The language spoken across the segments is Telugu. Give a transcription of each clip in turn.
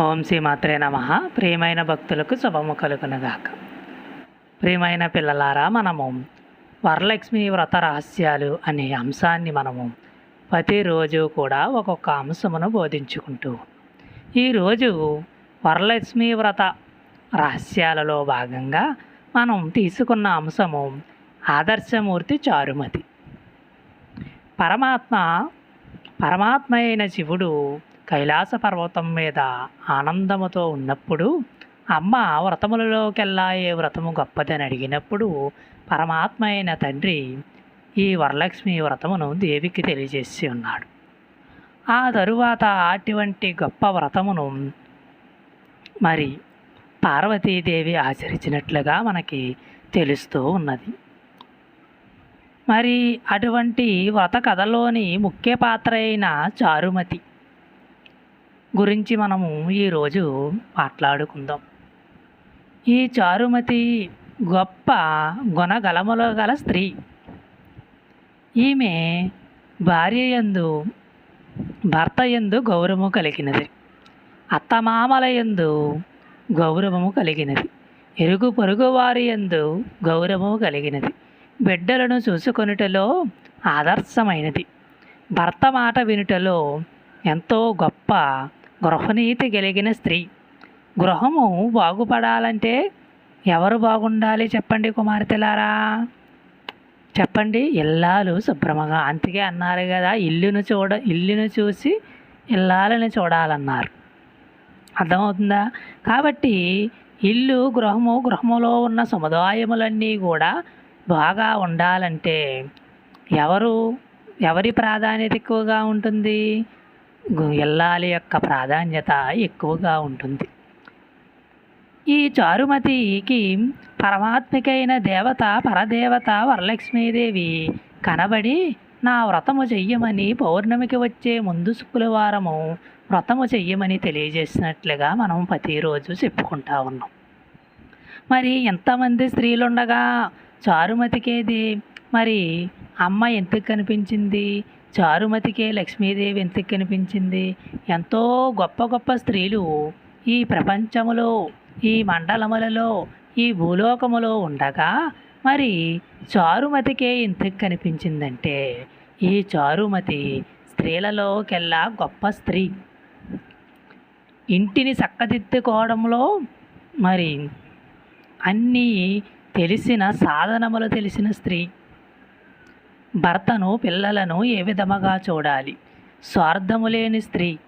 ఓం శ్రీ మాత్రే నమ. ప్రియమైన భక్తులకు శుభము కలుగునగాక. ప్రియమైన పిల్లలారా మనము వరలక్ష్మి వ్రత రహస్యాలు అనే అంశాన్ని మనము ప్రతిరోజు కూడా ఒక్కొక్క అంశమును బోధించుకుంటూ ఈరోజు వరలక్ష్మి వ్రత రహస్యాలలో భాగంగా మనం తీసుకున్న అంశము ఆదర్శమూర్తి చారుమతి. పరమాత్మ పరమాత్మ అయిన శివుడు కైలాస పర్వతం మీద ఆనందముతో ఉన్నప్పుడు అమ్మ వ్రతములలోకెల్లా ఏ వ్రతము గొప్పదని అడిగినప్పుడు పరమాత్మ అయిన తండ్రి ఈ వరలక్ష్మి వ్రతమును దేవికి తెలియజేసి ఉన్నాడు. ఆ తరువాత అటువంటి గొప్ప వ్రతమును మరి పార్వతీదేవి ఆచరించినట్లుగా మనకి తెలుస్తూ ఉన్నది. మరి అటువంటి వ్రత కథలోని ముఖ్య పాత్ర అయిన చారుమతి గురించి మనము ఈరోజు మాట్లాడుకుందాం. ఈ చారుమతి గొప్ప గుణగలములు గల స్త్రీ. ఈమె భార్య యందు భర్త యందు గౌరవము కలిగినది. అత్తమామల యందు గౌరవము కలిగినది. ఎరుగు పొరుగు వారి యందు గౌరవము కలిగినది. బిడ్డలను చూసుకొనుటలో ఆదర్శమైనది. భర్త మాట వినుటలో ఎంతో గొప్ప గృహనీతి కలిగిన స్త్రీ. గృహము బాగుపడాలంటే ఎవరు బాగుండాలి చెప్పండి కుమార్తెలారా? చెప్పండి ఇల్లాలు శుభ్రమగా. అందుకే అన్నారు కదా ఇల్లును చూడ ఇల్లును చూసి ఇల్లాలని చూడాలన్నారు. అర్థమవుతుందా? కాబట్టి ఇల్లు గృహము గృహములో ఉన్న సముదాయములన్నీ కూడా బాగా ఉండాలంటే ఎవరు ఎవరి ప్రాధాన్యత ఎక్కువగా ఉంటుంది? ఎల్లాలి యొక్క ప్రాధాన్యత ఎక్కువగా ఉంటుంది. ఈ చారుమతికి పరమాత్మికైన దేవత పరదేవత వరలక్ష్మీదేవి కనబడి నా వ్రతము చెయ్యమని పౌర్ణమికి వచ్చే ముందు శుక్రవారము వ్రతము చెయ్యమని తెలియజేసినట్లుగా మనం ప్రతిరోజు చెప్పుకుంటా ఉన్నాం. మరి ఎంతమంది స్త్రీలుండగా చారుమతికేది? మరి అమ్మ ఎందుకు కనిపించింది? చారుమతికే లక్ష్మీదేవి ఎందుకు కనిపించింది? ఎంతో గొప్ప గొప్ప స్త్రీలు ఈ ప్రపంచములో ఈ మండలములలో ఈ భూలోకములో ఉండగా మరి చారుమతికే ఎందుకు కనిపించిందంటే ఈ చారుమతి స్త్రీలలోకెల్లా గొప్ప స్త్రీ. ఇంటిని చక్కదిద్దుకోవడంలో మరి అన్నీ తెలిసిన సాధనములు తెలిసిన స్త్రీ. భర్తను పిల్లలను ఏ విధముగా చూడాలి? స్వార్థము లేని స్త్రీ.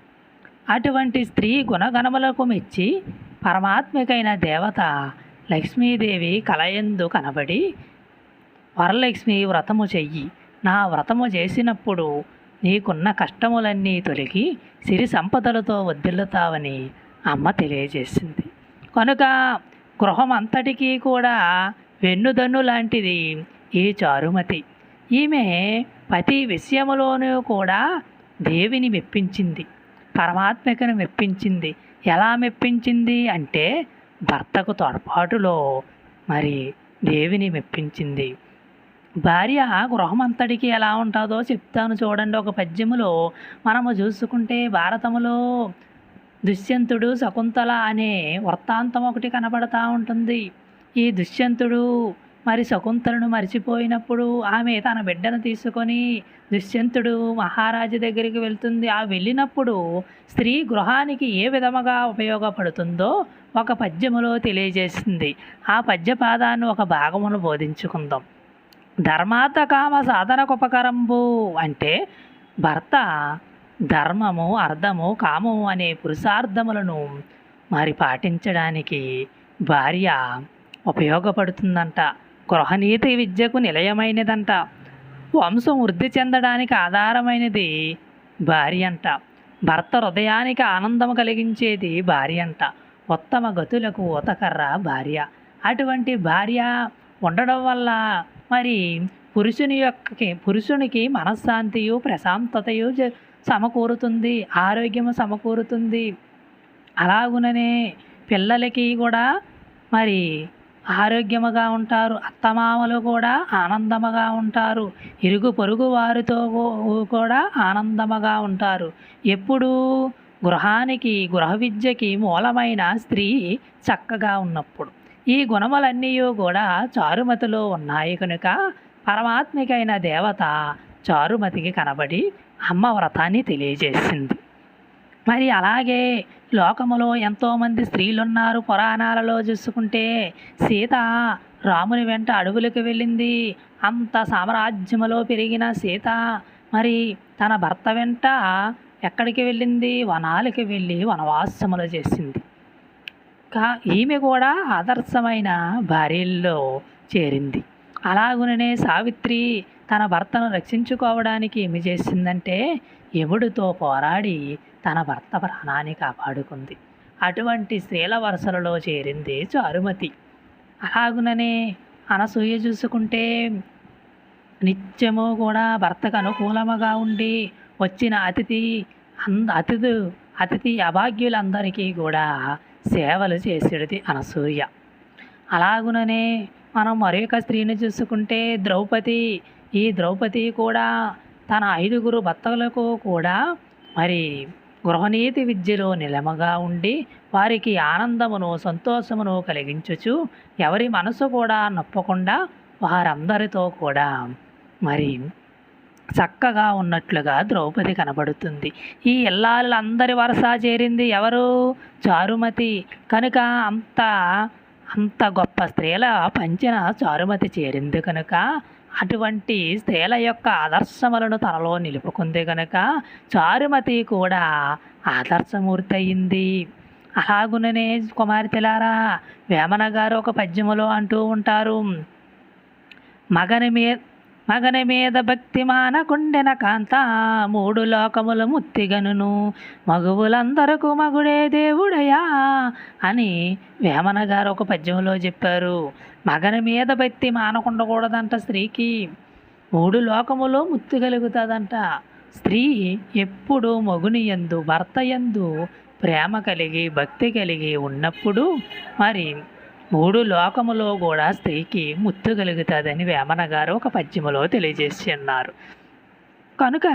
అటువంటి స్త్రీ గుణగణములకు మెచ్చి పరమాత్మికైన దేవత లక్ష్మీదేవి కలయందు కనబడి వరలక్ష్మి వ్రతము చెయ్యి. నా వ్రతము చేసినప్పుడు నీకున్న కష్టములన్నీ తొలగి సిరి సంపదలతో వర్ధిల్లుతావని అమ్మ తెలియజేసింది. కనుక గృహం అంతటికీ కూడా వెన్నుదన్ను లాంటిది ఈ చారుమతి. ఈమె ప్రతి విషయములోనూ కూడా దేవిని మెప్పించింది పరమాత్మకను మెప్పించింది. ఎలా మెప్పించింది అంటే భర్తకు తోడ్పాటులో మరి దేవిని మెప్పించింది. భార్య గృహం అంతటికి ఎలా ఉంటుందో చెప్తాను చూడండి. ఒక పద్యములో మనము చూసుకుంటే భారతములో దుష్యంతుడు శకుంతల అనే వృత్తాంతం ఒకటి కనబడతా ఉంటుంది. ఈ దుష్యంతుడు మరి శకుంతలను మర్చిపోయినప్పుడు ఆమె తన బిడ్డను తీసుకొని దుష్యంతుడు మహారాజు దగ్గరికి వెళ్తుంది. ఆ వెళ్ళినప్పుడు స్త్రీ గృహానికి ఏ విధముగా ఉపయోగపడుతుందో ఒక పద్యములో తెలియజేసింది. ఆ పద్యపాదాన్ని ఒక భాగమును బోధించుకుందాం. ధర్మాత కామ సాధనకు ఉపకరంబు అంటే భర్త ధర్మము అర్థము కామము అనే పురుషార్థములను మరి పాటించడానికి భార్య ఉపయోగపడుతుందంట. గృహనీతి విద్యకు నిలయమైనదంట. వంశం వృద్ధి చెందడానికి ఆధారమైనది భార్య అంట భర్త హృదయానికి ఆనందం కలిగించేది భార్య అంట ఉత్తమ గతులకు ఊతకర్ర భార్య. అటువంటి భార్య ఉండడం వల్ల మరి పురుషుని యొక్క పురుషునికి మనశ్శాంతియు ప్రశాంతతయు సమకూరుతుంది ఆరోగ్యము సమకూరుతుంది. అలాగుననే పిల్లలకి కూడా మరి ఆరోగ్యముగా ఉంటారు. అత్తమామలు కూడా ఆనందముగా ఉంటారు. ఇరుగు పొరుగు వారితో కూడా ఆనందముగా ఉంటారు. ఎప్పుడూ గృహానికి గృహ విద్యకి మూలమైన స్త్రీ చక్కగా ఉన్నప్పుడు ఈ గుణములన్నీ కూడా చారుమతిలో ఉన్నాయి కనుక పరమాత్మికైన దేవత చారుమతికి కనబడి అమ్మ వ్రతాన్ని తెలియజేసింది. మరి అలాగే లోకములో ఎంతోమంది స్త్రీలున్నారు పురాణాలలో చూసుకుంటే. సీత రాముని వెంట అడవులకు వెళ్ళింది. అంత సామ్రాజ్యములో పెరిగిన సీత మరి తన భర్త వెంట ఎక్కడికి వెళ్ళింది? వనాలకి వెళ్ళి వనవాసములు చేసింది. కా ఈమె కూడా ఆదర్శమైన భార్యల్లో చేరింది. అలాగుననే సావిత్రి తన భర్తను రక్షించుకోవడానికి ఏమి చేసిందంటే యముడితో పోరాడి తన భర్త ప్రాణాన్ని కాపాడుకుంది. అటువంటి స్త్రీల వరుసలలో చేరింది చారుమతి. అలాగుననే అనసూయ చూసుకుంటే నిత్యము కూడా భర్తకు అనుకూలముగా ఉండి వచ్చిన అతిథి అంద అతిథు అతిథి అభాగ్యులందరికీ కూడా సేవలు చేసేది అనసూయ. అలాగుననే మనం మరొక స్త్రీని చూసుకుంటే ద్రౌపది ఈ ద్రౌపది కూడా తన ఐదుగురు భర్తలకు కూడా మరి గృహనీతి విద్యలో నిలమగా ఉండి వారికి ఆనందమును సంతోషమును కలిగించుచు ఎవరి మనసు కూడా నొప్పకుండా వారందరితో కూడా మరి చక్కగా ఉన్నట్లుగా ద్రౌపది కనబడుతుంది. ఈ ఇల్లాలందరి వరస చేరింది ఎవరు? చారుమతి. కనుక అంత అంత గొప్ప స్త్రీల పంచిన చారుమతి చేరింది కనుక అటువంటి స్త్రీల యొక్క ఆదర్శములను తనలో నిలుపుకుంది కనుక చారుమతి కూడా ఆదర్శమూర్తి అయింది. అలాగుననే కుమార్తెలారా వేమన గారు ఒక పద్యములో అంటూ ఉంటారు మగని మీద మగని మీద భక్తి మానకుండెన కాంత మూడు లోకముల ముత్తిగనును. మగువులందరకు మగుడే దేవుడయా అని వేమన గారు ఒక పద్యంలో చెప్పారు. మగని మీద భక్తి మానకుండకూడదంట స్త్రీకి. మూడు లోకములో ముత్తి కలుగుతుందంట. స్త్రీ ఎప్పుడు మగుని యందు భర్త యందు ప్రేమ కలిగి భక్తి కలిగి ఉన్నప్పుడు మరి మూడు లోకములో కూడా స్త్రీకి ముత్తు కలుగుతుందని వేమన గారు ఒక పద్యములో తెలియజేస్తున్నారు కనుక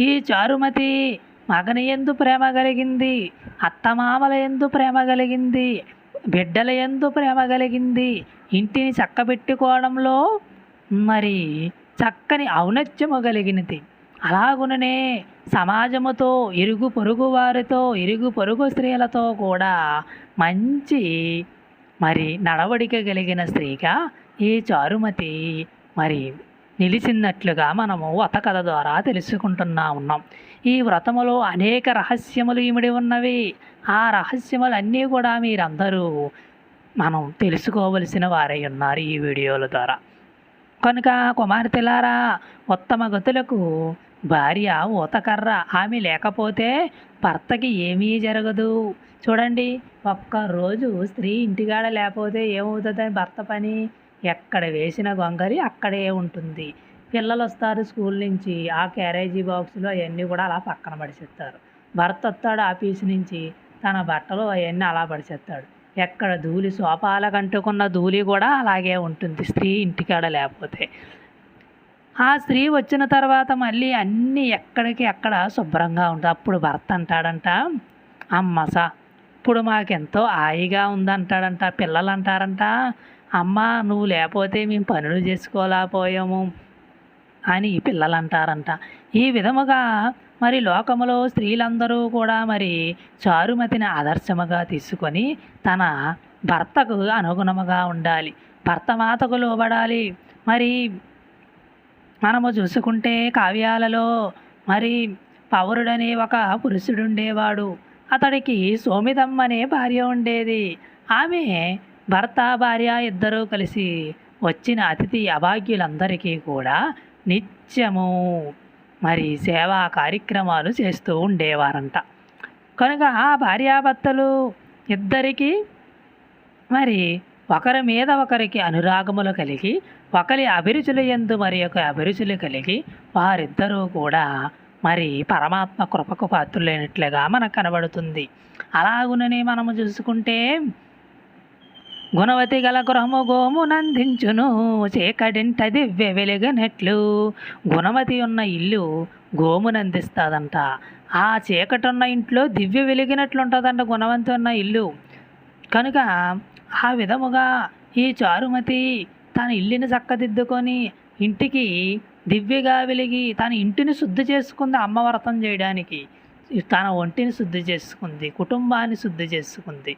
ఈ చారుమతి మగని ఎందు ప్రేమ కలిగింది అత్తమామల ఎందు ప్రేమ కలిగింది బిడ్డల ఎందు ప్రేమ కలిగింది ఇంటిని చక్కబెట్టుకోవడంలో మరి చక్కని ఔన్నత్యము కలిగినది. అలాగుననే సమాజముతో ఇరుగు పొరుగు వారితో ఇరుగు పొరుగు స్త్రీలతో కూడా మంచి మరి నడవడిక కలిగిన స్త్రీగా ఈ చారుమతి మరి నిలిచినట్లుగా మనము వ్రత కథ ద్వారా తెలుసుకుంటున్నా ఉన్నాం. ఈ వ్రతములో అనేక రహస్యములు ఇమిడి ఉన్నవి. ఆ రహస్యములన్నీ కూడా మీరందరూ మనం తెలుసుకోవలసిన వారై ఉన్నారు ఈ వీడియోల ద్వారా. కనుక కుమార్తెలారా ఉత్తమ గతులకు భార్య ఊతకర్ర ఆమె లేకపోతే భర్తకి ఏమీ జరగదు. చూడండి ఒక్కరోజు స్త్రీ ఇంటికాడ లేకపోతే ఏమవుతుందని భర్త పని ఎక్కడ వేసిన గొంగరి అక్కడే ఉంటుంది. పిల్లలు వస్తారు స్కూల్ నుంచి ఆ క్యారేజీ బాక్సులు అవన్నీ కూడా అలా పక్కన పడిసేస్తారు. భర్త వస్తాడు ఆఫీస్ నుంచి తన బట్టలు అవన్నీ అలా పడిసేస్తాడు. ఎక్కడ ధూళి సోపాలకు అంటుకున్న ధూళి కూడా అలాగే ఉంటుంది స్త్రీ ఇంటికాడ లేకపోతే. ఆ స్త్రీ వచ్చిన తర్వాత మళ్ళీ అన్నీ ఎక్కడికి అక్కడ శుభ్రంగా ఉంటుంది. అప్పుడు భర్త అంటాడంట అమ్మసా ఇప్పుడు మాకెంతో హాయిగా ఉందంటాడంట పిల్లలు అంటారంట. అమ్మ నువ్వు లేకపోతే మేము పనులు చేసుకోలేకపోయాము అని పిల్లలు అంటారంట. ఈ విధముగా మరి లోకములో స్త్రీలందరూ కూడా మరి చారుమతిని ఆదర్శముగా తీసుకొని తన భర్తకు అనుగుణముగా ఉండాలి. భర్త మాతకు లోబడాలి. మరి మనము చూసుకుంటే కావ్యాలలో మరి పౌరుడనే ఒక పురుషుడు ఉండేవాడు అతడికి సోమిదమ్మ అనే భార్య ఉండేది. ఆమె భర్త భార్య ఇద్దరూ కలిసి వచ్చిన అతిథి అభాగ్యులందరికీ కూడా నిత్యము మరి సేవా కార్యక్రమాలు చేస్తూ ఉండేవారంట. కనుక ఆ భార్యాభర్తలు ఇద్దరికీ మరి ఒకరి మీద ఒకరికి అనురాగములు కలిగి ఒకరి అభిరుచులు ఎందు మరి ఒక అభిరుచులు కలిగి వారిద్దరూ కూడా మరి పరమాత్మ కృపకు పాత్రులైనట్లుగా మనకు కనబడుతుంది. అలాగునని మనము చూసుకుంటే గుణవతి గల గృహము గోము నందించును చీకటింట దివ్య వెలిగినట్లు. గుణవతి ఉన్న ఇల్లు గోము నందిస్తుందంట. ఆ చీకటి ఉన్న ఇంట్లో దివ్య వెలిగినట్లు ఉంటుందంట గుణవంతి ఉన్న ఇల్లు. కనుక ఆ విధముగా ఈ చారుమతి తన ఇల్లుని చక్కదిద్దుకొని ఇంటికి దివ్యగా వెలిగి తన ఇంటిని శుద్ధి చేసుకుంది అమ్మవ్రతం చేయడానికి. తన ఒంటిని శుద్ధి చేసుకుంది కుటుంబాన్ని శుద్ధి చేసుకుంది.